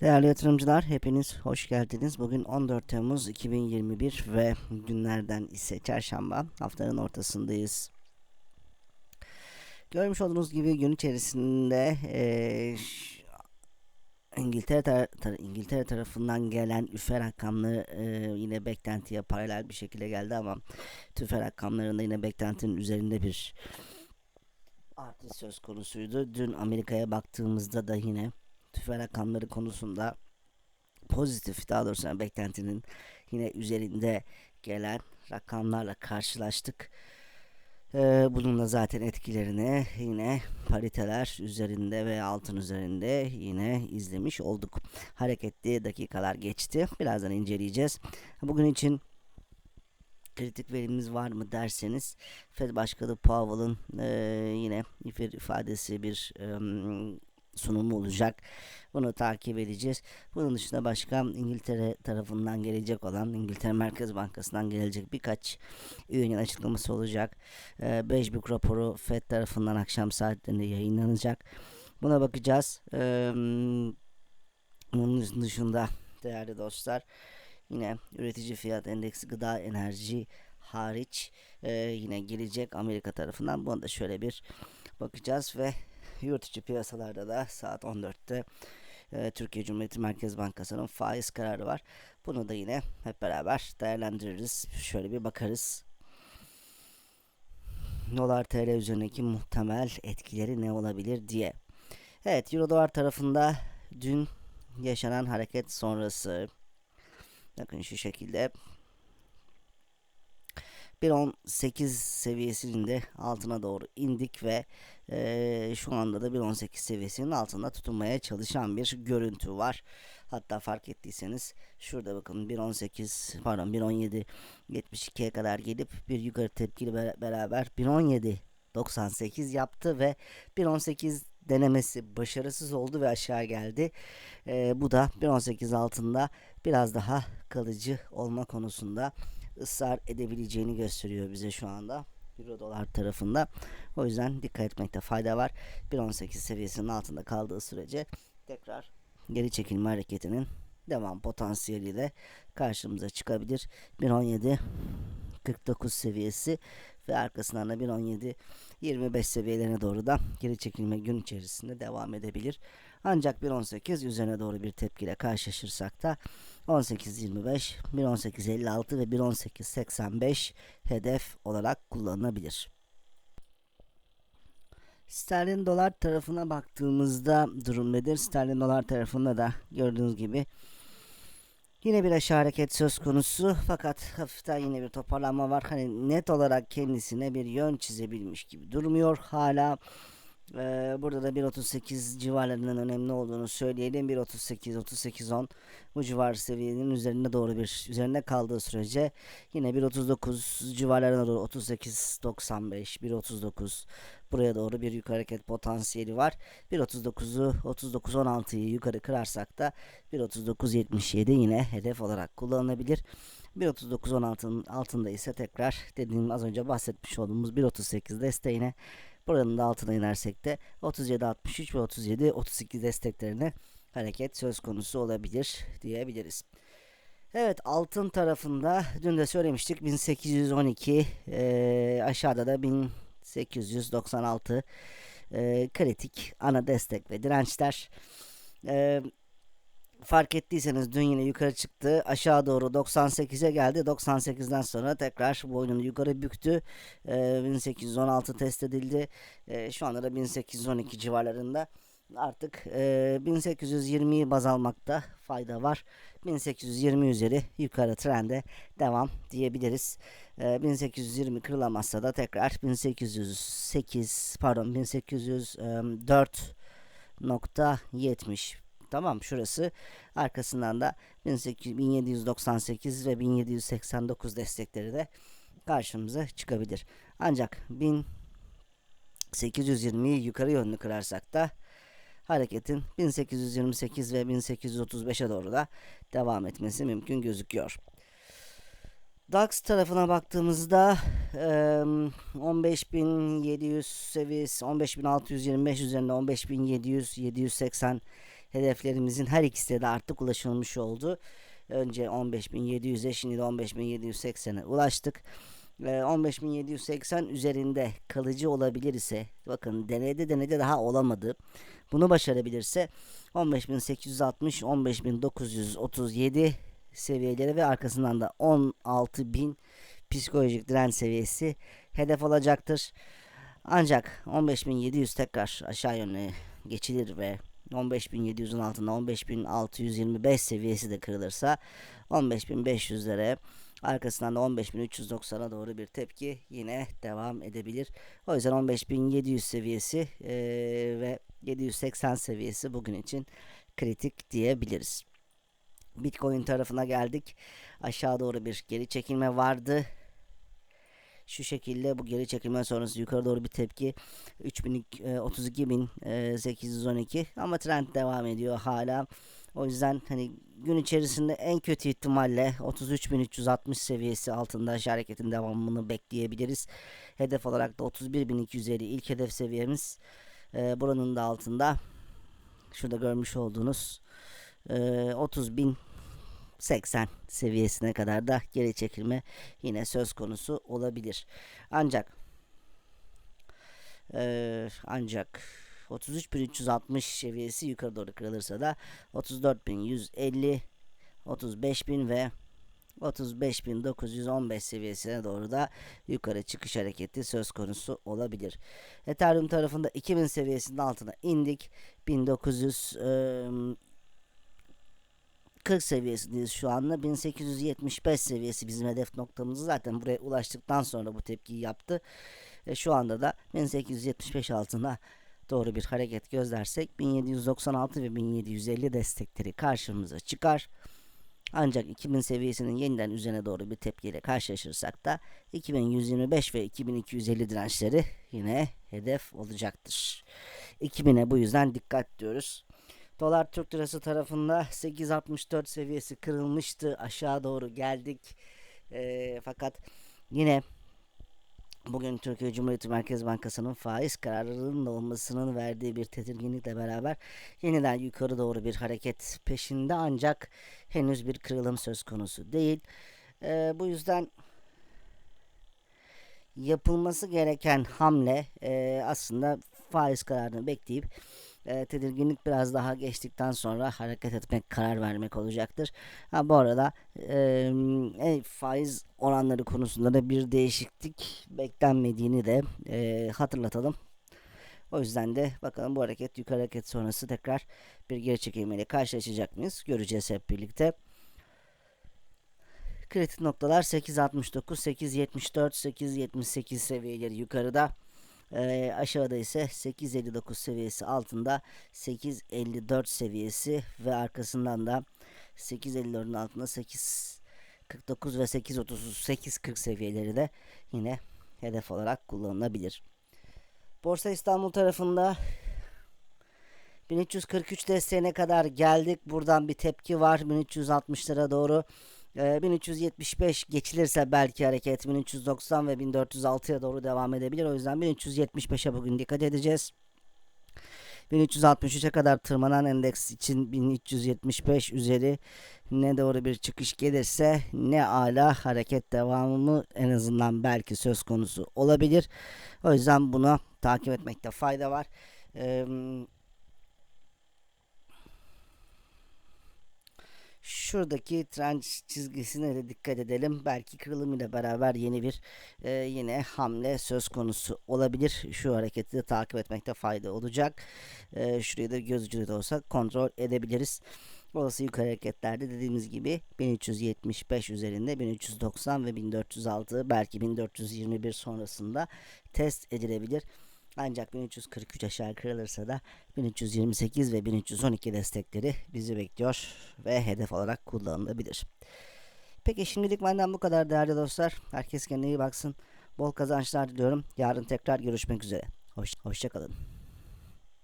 Değerli yatırımcılar hepiniz hoş geldiniz. Bugün 14 Temmuz 2021 ve günlerden ise çarşamba haftanın ortasındayız. Görmüş olduğunuz gibi gün içerisinde ş- İngiltere, tar- tar- İngiltere tarafından gelen üfe rakamları eee, yine beklentiye paralel bir şekilde geldi ama tüfe rakamlarında yine beklentinin üzerinde bir artış söz konusuydu. Dün Amerika'ya baktığımızda da yine tüfe rakamları konusunda pozitif daha doğrusu yani beklentinin yine üzerinde gelen rakamlarla karşılaştık. Ee, bununla zaten etkilerini yine pariteler üzerinde ve altın üzerinde yine izlemiş olduk. Hareketli dakikalar geçti. Birazdan inceleyeceğiz. Bugün için kritik verimiz var mı derseniz Fed Başkanı Powell'ın eee, yine ifadesi bir em, sunumu olacak. Bunu takip edeceğiz. Bunun dışında başka İngiltere tarafından gelecek olan İngiltere Merkez Bankası'ndan gelecek birkaç üyenin açıklaması olacak. Eee Beşbük raporu Fed tarafından akşam saatlerinde yayınlanacak. Buna bakacağız. Eee, bunun dışında değerli dostlar yine üretici fiyat endeksi gıda enerji hariç eee, yine gelecek Amerika tarafından. Buna da şöyle bir bakacağız ve yurt içi piyasalarda da saat 14'te eee, Türkiye Cumhuriyeti Merkez Bankası'nın faiz kararı var. Bunu da yine hep beraber değerlendiririz. Şöyle bir bakarız. Dolar TL üzerindeki muhtemel etkileri ne olabilir diye. Evet Euro dolar tarafında dün yaşanan hareket sonrası bakın şu şekilde 1.18 seviyesinin de altına doğru indik ve eee, şu anda da 1.18 seviyesinin altında tutunmaya çalışan bir görüntü var. Hatta fark ettiyseniz şurada bakın 1.18 pardon 1.17 72'ye kadar gelip bir yukarı tepkili be- beraber 1.17 98 yaptı ve 1.18 denemesi başarısız oldu ve aşağı geldi. Eee, bu da 1.18 altında biraz daha kalıcı olma konusunda ısrar edebileceğini gösteriyor bize şu anda. Euro dolar tarafında. O yüzden dikkat etmekte fayda var. 1.18 seviyesinin altında kaldığı sürece tekrar geri çekilme hareketinin devam potansiyeli de karşımıza çıkabilir. 1.17 49 seviyesi ve arkasından da 1.17 25 seviyelerine doğru da geri çekilme gün içerisinde devam edebilir. Ancak 1.18 üzerine doğru bir tepkiyle karşılaşırsak da 18.25, 1.18.56 ve 1.18.85 hedef olarak kullanılabilir. Sterlin dolar tarafına baktığımızda durum nedir? Sterlin dolar tarafında da gördüğünüz gibi Yine bir aşağı hareket söz konusu fakat hafiften yine bir toparlanma var. Hani net olarak kendisine bir yön çizebilmiş gibi durmuyor. Hala eee, burada da 1.38 civarlarının önemli olduğunu söyleyelim. 1.38, 38.10 bu civar seviyenin üzerinde doğru bir üzerinde kaldığı sürece yine 1.39 civarlarına doğru 38.95, 1.39 buraya doğru bir yukarı hareket potansiyeli var. 1.39'u 39.16'yı yukarı kırarsak da 1.39.77 yine hedef olarak kullanılabilir. 1.39.16'nın altında ise tekrar dediğim az önce bahsetmiş olduğumuz 1.38 desteğine buranın da altına inersek de 37.63 ve 37.32 desteklerine hareket söz konusu olabilir diyebiliriz. Evet altın tarafında dün de söylemiştik 1812 eee, aşağıda da 1896 eee, kritik ana destek ve dirençler. Eee, fark ettiyseniz dün yine yukarı çıktı. Aşağı doğru 98'e geldi. 98'den sonra tekrar boynunu yukarı büktü. Eee, 1816 test edildi. Eee, şu anda da 1812 civarlarında. Artık eee 1820'yi baz almakta fayda var. 1820 üzeri yukarı trende devam diyebiliriz. Eee, 1820 kırılamazsa da tekrar 1808 pardon 1804.70 Tamam şurası arkasından da 1800 1798 ve 1789 destekleri de karşımıza çıkabilir. Ancak 1820'yi yukarı yönlü kırarsak da hareketin 1828 ve 1835'e doğru da devam etmesi mümkün gözüküyor. DAX tarafına baktığımızda eee, 15.700 seviyesi 15.625 üzerinde 15.700 780 hedeflerimizin her ikisi de artık ulaşılmış oldu. Önce 15.700'e şimdi de 15.780'e ulaştık. Eee, 15.780 üzerinde kalıcı olabilir ise bakın denede denede daha olamadı. Bunu başarabilirse 15.860 15.937 seviyeleri ve arkasından da 16.000 psikolojik direnç seviyesi hedef olacaktır. Ancak 15.700 tekrar aşağı yönlü geçilir ve 15.700'ün altında 15.625 seviyesi de kırılırsa 15.500'lere arkasından da 15.390'a doğru bir tepki yine devam edebilir. O yüzden 15.700 seviyesi eee, ve 780 seviyesi bugün için kritik diyebiliriz. Bitcoin tarafına geldik. Aşağı doğru bir geri çekilme vardı. Şu şekilde bu geri çekilme sonrası yukarı doğru bir tepki 32.812 ama trend devam ediyor hala. O yüzden hani gün içerisinde en kötü ihtimalle 33.360 seviyesi altında aşağı hareketin devamını bekleyebiliriz. Hedef olarak da 31.250 ilk hedef seviyemiz. Ee, buranın da altında şurada görmüş olduğunuz e, 30.000 80 seviyesine kadar da geri çekilme yine söz konusu olabilir. Ancak eee, ancak 33.360 seviyesi yukarı doğru kırılırsa da 34.150 35.000 ve 35.915 seviyesine doğru da yukarı çıkış hareketi söz konusu olabilir. Ethereum tarafında 2000 seviyesinin altına indik. 1900 eee 40 seviyesindeyiz şu anda. 1875 seviyesi bizim hedef noktamız. Zaten buraya ulaştıktan sonra bu tepkiyi yaptı. E, şu anda da 1875 altına doğru bir hareket gözlersek 1796 ve 1750 destekleri karşımıza çıkar. Ancak 2000 seviyesinin yeniden üzerine doğru bir tepkiyle karşılaşırsak da 2125 ve 2250 dirençleri yine hedef olacaktır. 2000'e bu yüzden dikkat diyoruz. Dolar Türk Lirası tarafında 8.64 seviyesi kırılmıştı. Aşağı doğru geldik. Eee, fakat yine bugün Türkiye Cumhuriyeti Merkez Bankası'nın faiz kararının olmasının verdiği bir tedirginlikle beraber yeniden yukarı doğru bir hareket peşinde ancak henüz bir kırılım söz konusu değil. Eee, bu yüzden yapılması gereken hamle eee, aslında faiz kararını bekleyip e, tedirginlik biraz daha geçtikten sonra hareket etmek, karar vermek olacaktır. Ha, bu arada e, faiz oranları konusunda da bir değişiklik beklenmediğini de e, hatırlatalım. O yüzden de bakalım bu hareket yukarı hareket sonrası tekrar bir geri çekilmeyle karşılaşacak mıyız? Göreceğiz hep birlikte. Kritik noktalar 8.69, 8.74, 8.78 seviyeleri yukarıda. Ee, aşağıda ise 8.59 seviyesi altında 8.54 seviyesi ve arkasından da 8.54'ün altında 8.49 ve 8.30 8.40 seviyeleri de yine hedef olarak kullanılabilir. Borsa İstanbul tarafında 1343 desteğine kadar geldik. Buradan bir tepki var 1360'lara doğru. Ee, 1375 geçilirse belki hareket 1390 ve 1406'ya doğru devam edebilir. O yüzden 1375'e bugün dikkat edeceğiz. 1363'e kadar tırmanan endeks için 1375 üzeri ne doğru bir çıkış gelirse ne ala hareket devamı en azından belki söz konusu olabilir. O yüzden bunu takip etmekte fayda var. Ee, Şuradaki trend çizgisine de dikkat edelim. Belki kırılım ile beraber yeni bir e, yine hamle söz konusu olabilir. Şu hareketi de takip etmekte fayda olacak. E, şurayı da göz ucuyla da olsa kontrol edebiliriz. Olası yukarı hareketlerde dediğimiz gibi 1375 üzerinde 1390 ve 1406 belki 1421 sonrasında test edilebilir. Ancak 1343 aşağı kırılırsa da 1328 ve 1312 destekleri bizi bekliyor ve hedef olarak kullanılabilir. Peki şimdilik benden bu kadar değerli dostlar. Herkes kendine iyi baksın. Bol kazançlar diliyorum. Yarın tekrar görüşmek üzere. Hoş, hoşçakalın.